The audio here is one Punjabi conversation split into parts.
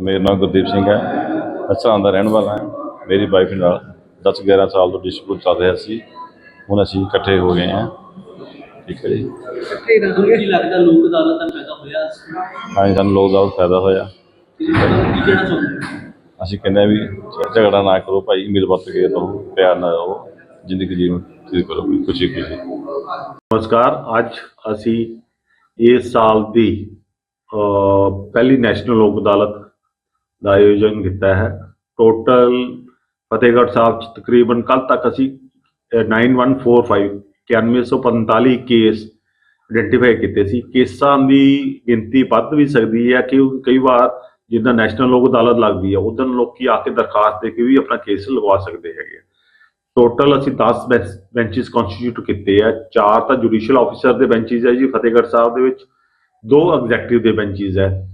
ਮੇਰਾ ਨਾਮ ਗੁਰਦੀਪ ਸਿੰਘ ਹੈ। ਅਸਾਂ ਦਾ ਰਹਿਣ ਵਾਲਾ ਹਾਂ। ਮੇਰੀ ਵਾਈਫ ਨਾਲ 10 11 ਸਾਲ ਤੋਂ ਡਿਸਪਿਊਟ ਚੱਲ ਰਿਹਾ ਸੀ। ਹੁਣ ਅਸੀਂ ਇਕੱਠੇ ਹੋ ਗਏ ਹਾਂ। ਠੀਕ ਹੈ ਜੀ। ਇਕੱਠੇ ਰਹਾਂਗੇ। ਕੀ ਲੱਗਦਾ ਲੋਕ ਅਦਾਲਤ ਦਾ ਪੈਦਾ ਹੋਇਆ ਹਾਂ ਜੀ, ਸਾਨੂੰ ਲੋਕ ਦਾ ਫਾਇਦਾ ਹੋਇਆ। ਕੀ ਕਹਿਣਾ ਚਾਹੁੰਦੇ ਹੋ? ਅਸੀਂ ਕਹਿੰਦੇ ਵੀ ਝਗੜਾ ਨਾ ਕਰੋ ਭਾਈ ਮਿਲ ਵਰਤ ਕੇ ਰਹੋ ਪਿਆਰ ਨਾਲ ਰਹੋ ਜ਼ਿੰਦਗੀ ਜੀਵਨ ਤੁਸੀਂ ਕਰੋ ਕੋਈ ਖੁਸ਼ੀ ਖੁਸ਼ੀ। ਨਮਸਕਾਰ ਅੱਜ ਅਸੀਂ ਇਸ ਸਾਲ ਦੀ ਪਹਿਲੀ ਨੈਸ਼ਨਲ ਲੋਕ ਅਦਾਲਤ ਦਾ ਆਯੋਜਨ ਕੀਤਾ ਹੈ। ਟੋਟਲ ਫਤਿਹਗੜ੍ਹ ਸਾਹਿਬ ਚ ਤਕਰੀਬਨ ਕੱਲ ਤੱਕ ਅਸੀਂ ਅ, 9145 9145 ਕੇਸ ਆਇਡੈਂਟੀਫਾਈ ਕੀਤੇ ਸੀ। ਕੇਸਾਂ ਦੀ ਗਿਣਤੀ ਵੱਧ ਵੀ ਸਕਦੀ ਹੈ ਕਿ ਕਈ ਵਾਰ ਜਿੱਦਾਂ ਨੈਸ਼ਨਲ ਲੋਕ ਅਦਾਲਤ ਲੱਗਦੀ ਹੈ ਉਦੋਂ ਲੋਕੀ ਆ ਕੇ ਦਰਖਾਸਤ ਦੇ ਕੇ ਵੀ ਆਪਣਾ ਕੇਸ ਲਗਵਾ ਸਕਦੇ ਹੈਗੇ ਆ। ਟੋਟਲ ਅਸੀਂ 10 ਬੈਂਚਸ ਕਨਸਟੀਟਿਊਟ ਕੀਤੇ ਆ। ਚਾਰ ਤਾਂ ਜੁਡੀਸ਼ੀਅਲ ਆਫੀਸਰ ਦੇ ਬੈਂਚਸ ਹੈ ਜੀ ਫਤਿਹਗੜ੍ਹ ਸਾਹਿਬ ਦੇ ਵਿੱਚ। ਦੋ ਐਗਜ਼ੈਕਟਿਵ ਦੇ ਬੈਂਚਸ ਹੈ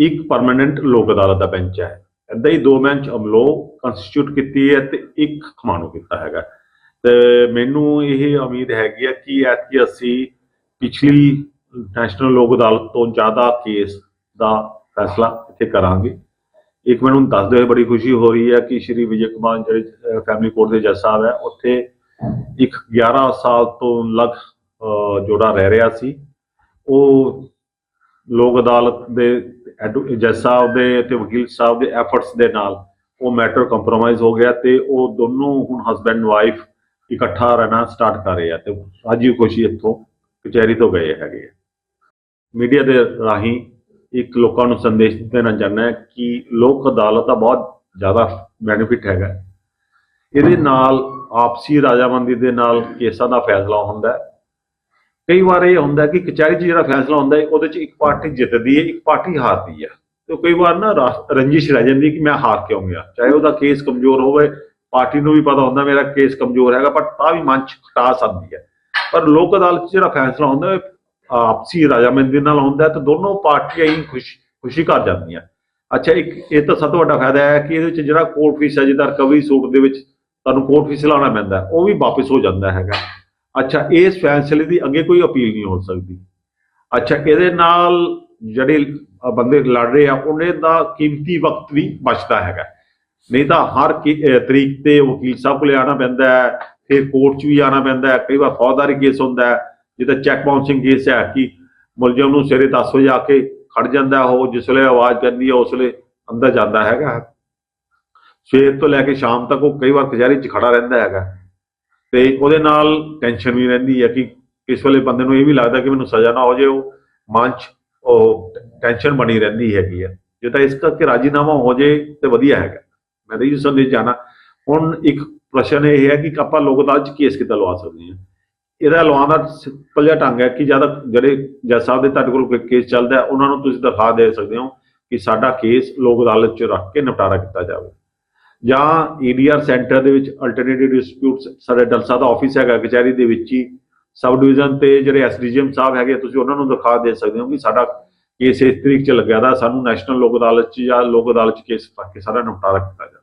ਇੱਕ ਪਰਮਨੈਂਟ ਲੋਕ ਅਦਾਲਤ ਦਾ ਬੈਂਚ ਹੈ। ਏਦਾਂ ਹੀ ਦੋ ਬੈਂਚ ਅਮਲੋ ਕਨਸਟੀਟਿਊਟ ਕੀਤੀ ਹੈ ਤੇ ਇੱਕ ਖਮਾਣੋ ਕੀਤਾ ਹੈਗਾ। ਤੇ ਮੈਨੂੰ ਇਹ ਉਮੀਦ ਹੈਗੀ ਹੈ ਕਿ ਐਤਕੀ ਅਸੀਂ ਪਿਛਲੀ ਨੈਸ਼ਨਲ ਲੋਕ ਅਦਾਲਤ ਤੋਂ ਜ਼ਿਆਦਾ ਕੇਸ ਦਾ ਫੈਸਲਾ ਇੱਥੇ ਕਰਾਂਗੇ। ਇੱਕ ਮੈਨੂੰ ਦੱਸਦੇ ਹੋਏ ਬੜੀ ਖੁਸ਼ੀ ਹੋ ਰਹੀ ਹੈ ਕਿ ਸ਼੍ਰੀ ਵਿਜੇ ਕੁਮਾਰ ਜਿਹੜੇ ਫੈਮਿਲੀ ਕੋਰਟ ਦੇ ਜੱਜ ਸਾਹਿਬ ਹੈ, ਉੱਥੇ ਇੱਕ 11 ਸਾਲ ਤੋਂ ਲਗ ਜੋੜਾ ਰਹਿ ਰਿਹਾ ਸੀ। ਉਹ ਲੋਕ ਅਦਾਲਤ ਦੇ ਜੱਜ ਸਾਹਿਬ ਦੇ ਤੇ ਵਕੀਲ ਸਾਹਿਬ ਦੇ ਐਫਰਟਸ ਦੇ ਨਾਲ ਉਹ ਮੈਟਰ ਕੰਪਰੋਮਾਈਜ਼ ਹੋ ਗਿਆ ਤੇ ਉਹ ਦੋਨੋਂ ਹੁਣ ਹਸਬੈਂਡ ਵਾਈਫ ਇਕੱਠਾ ਰਹਿਣਾ ਸਟਾਰਟ ਕਰ ਰਹੇ ਆ ਤੇ ਹੀ ਖੁਸ਼ੀ ਇੱਥੋਂ ਕਚਹਿਰੀ ਤੋਂ ਗਏ ਹੈਗੇ ਮੀਡੀਆ ਦੇ ਰਾਹੀਂ ਇੱਕ ਲੋਕਾਂ ਨੂੰ ਸੰਦੇਸ਼ ਦੇਣਾ ਚਾਹੁੰਦਾ ਹੈ ਕਿ ਲੋਕ ਅਦਾਲਤ ਦਾ ਬਹੁਤ ਜ਼ਿਆਦਾ ਬੈਨੀਫਿਟ ਹੈਗਾ। ਇਹਦੇ ਨਾਲ ਆਪਸੀ ਰਾਜਾਮੰਦੀ ਦੇ ਨਾਲ ਕੇਸਾਂ ਦਾ ਫੈਸਲਾ ਹੁੰਦਾ ਹੈ। ਕਈ ਵਾਰ ਇਹ ਹੁੰਦਾ ਕਿ ਕਚਹਿਰੀ 'ਚ ਜਿਹੜਾ ਫੈਸਲਾ ਹੁੰਦਾ ਹੈ, ਉਹਦੇ 'ਚ ਇੱਕ ਪਾਰਟੀ ਜਿੱਤਦੀ ਹੈ, ਇੱਕ ਪਾਰਟੀ ਹਾਰਦੀ ਹੈ। ਤੇ ਕਈ ਵਾਰ ਨਾ ਰੰਜਿਸ਼ ਰਹਿ ਜਾਂਦੀ ਹੈ ਕਿ ਮੈਂ ਹਾਰ ਕਿਉਂ ਗਿਆ? ਚਾਹੇ ਉਹਦਾ ਕੇਸ ਕਮਜ਼ੋਰ ਹੋਵੇ, ਪਾਰਟੀ ਨੂੰ ਵੀ ਪਤਾ ਹੁੰਦਾ ਮੇਰਾ ਕੇਸ ਕਮਜ਼ੋਰ ਹੈਗਾ ਪਰ ਤਾਂ ਵੀ ਮਨ 'ਚ ਖਟਾਸ ਆਉਂਦੀ ਹੈ। ਪਰ ਲੋਕ ਅਦਾਲਤ 'ਚ ਜਿਹੜਾ ਫੈਸਲਾ ਹੁੰਦਾ ਹੈ, ਆਪਸੀ ਰਾਜਾਮੰਦੀ ਨਾਲ ਹੁੰਦਾ ਤੇ ਦੋਨੋਂ ਪਾਰਟੀਆਂ ਹੀ ਖੁਸ਼, ਖੁਸ਼ੀ ਕਰ ਜਾਂਦੀਆਂ। ਅੱਛਾ, ਇੱਕ, ਇਹ ਤਾਂ ਸਭ ਤੋਂ ਵੱਡਾ ਫਾਇਦਾ ਹੈ ਕਿ ਇਹਦੇ ਵਿੱਚ ਜਿਹੜਾ ਕੋਰਟ ਫੀਸ ਹੈ, ਜਿੱਦਾਂ ਰਿਕਵਰੀ ਸੂਟ ਦੇ ਵਿੱਚ ਤੁਹਾਨੂੰ ਕੋਰਟ ਫੀਸ ਲਾਉਣਾ ਪੈਂਦਾ ਉਹ ਵੀ ਵਾਪਸ ਹੋ ਜਾਂਦਾ ਹੈਗਾ। ਅੱਛਾ, ਇਸ ਫੈਸਲੇ ਦੀ ਅੱਗੇ ਕੋਈ ਅਪੀਲ ਨਹੀਂ ਹੋ ਸਕਦੀ। ਅੱਛਾ, ਇਹਦੇ ਨਾਲ ਜਿਹੜੇ ਬੰਦੇ ਲੜ ਰਹੇ ਆ, ਉਹਨੇ ਦਾ ਕੀਮਤੀ ਵਕਤ ਵੀ ਬਚਦਾ ਹੈਗਾ। ਨਹੀਂ ਤਾਂ ਹਰ ਤਰੀਕ ਤੇ ਵਕੀਲ ਸਾਹਿਬ ਕੋਲੇ ਆਣਾ ਪੈਂਦਾ ਹੈ, ਫਿਰ ਕੋਰਟ 'ਚ ਵੀ ਆਣਾ ਪੈਂਦਾ ਹੈ, ਕਈ ਵਾਰ ਫੌਜਦਾਰੀ ਕੇਸ ਹੁੰਦਾ ਹੈ, ਜਿੱਦਾਂ ਚੈੱਕ ਬਾਉਂਸਿੰਗ ਕੇਸ ਹੈ ਕਿ ਮੁਲਜ਼ਮ ਨੂੰ ਸਵੇਰੇ 10 ਵਜੇ ਆ ਕੇ ਖੜ ਜਾਂਦਾ ਉਹ ਜਿਸ ਵੇਲੇ ਆਵਾਜ਼ ਕਰਦੀ ਹੈ, ਉਸ ਵੇਲੇ ਅੰਦਰ ਜਾਂਦਾ ਹੈਗਾ। ਸਵੇਰ ਤੋਂ ਲੈ ਕੇ ਸ਼ਾਮ ਤੱਕ ਉਹ ਕਈ ਵਾਰ ਕਚਹਿਰੀ 'ਚ ਖੜਾ ਰਹਿੰਦਾ ਹੈਗਾ। ਤੇ ਉਹਦੇ ਨਾਲ ਟੈਨਸ਼ਨ ਵੀ ਰਹਿੰਦੀ ਹੈ ਕਿ ਇਸ ਵੇਲੇ ਬੰਦੇ ਨੂੰ ਇਹ ਵੀ ਲੱਗਦਾ ਕਿ ਮੈਨੂੰ ਸਜ਼ਾ ਨਾ ਹੋ ਜਾਏ, ਉਹ ਮਨ 'ਚ ਉਹ ਟੈਨਸ਼ਨ ਬਣੀ ਰਹਿੰਦੀ ਹੈਗੀ ਹੈ ਜੇ ਤਾਂ ਇਸ ਕਰਕੇ ਰਾਜੀਨਾਮਾ ਹੋ ਜਾਏ ਤੇ ਵਧੀਆ ਹੈਗਾ। ਮੈਂ ਤਾਂ ਇਹ ਸੰਦੇਸ਼ ਜਾਣਾ ਹੁਣ ਇੱਕ ਪ੍ਰਸ਼ਨ ਇਹ ਹੈ ਕਿ ਆਪਾਂ ਲੋਕ ਅਦਾਲਤ 'ਚ ਕੇਸ ਕਿੱਦਾਂ ਲਵਾ ਸਕਦੇ ਹਾਂ? ਇਹਦਾ ਲਵਾਉਣ ਦਾ ਸਿੰਪਲ ਜਿਹਾ ਢੰਗ ਹੈ ਕਿ ਜ਼ਿਆਦਾ ਜਿਹੜੇ ਜੱਜ ਸਾਹਿਬ ਦੇ ਤੁਹਾਡੇ ਕੋਲ ਕੋਈ ਕੇਸ ਚੱਲਦਾ ਉਹਨਾਂ ਨੂੰ ਤੁਸੀਂ ਦਿਖਾ ਦੇ ਸਕਦੇ ਹੋ ਕਿ ਸਾਡਾ ਕੇਸ ਲੋਕ ਅਦਾਲਤ 'ਚ ਰੱਖ ਕੇ ਨਿਪਟਾਰਾ ਕੀਤਾ ਜਾਵੇ। ਜਾਂ ਈਡੀਆਰ ਸੈਂਟਰ ਦੇ ਵਿੱਚ ਅਲਟਰਨੇਟਿਵ ਡਿਸਪਿਊਟਸ ਸਾਡੇ ਡਲਸਾ ਦਾ ਆਫਿਸ ਹੈਗਾ, ਕਚਹਿਰੀ ਦੇ ਵਿੱਚ ਹੀ ਸਬ ਡਿਵੀਜ਼ਨ ਤੇ ਜਿਹੜੇ ਐਸਡੀਜੀਐਮ ਸਾਹਿਬ ਹੈਗੇ, ਤੁਸੀਂ ਉਹਨਾਂ ਨੂੰ ਦਿਖਾ ਦੇ ਸਕਦੇ ਹੋ ਕਿ ਸਾਡਾ ਕੇਸ ਇਸ ਤਰੀਕ 'ਚ ਲੱਗਿਆ ਦਾ, ਸਾਨੂੰ ਨੈਸ਼ਨਲ ਲੋਕ ਅਦਾਲਤ 'ਚ ਜਾਂ ਲੋਕ ਅਦਾਲਤ 'ਚ ਕੇਸ ਪਾ ਕੇ ਸਾਰਾ ਨਿਪਟਾਰਾ ਕੀਤਾ ਜਾਵੇ।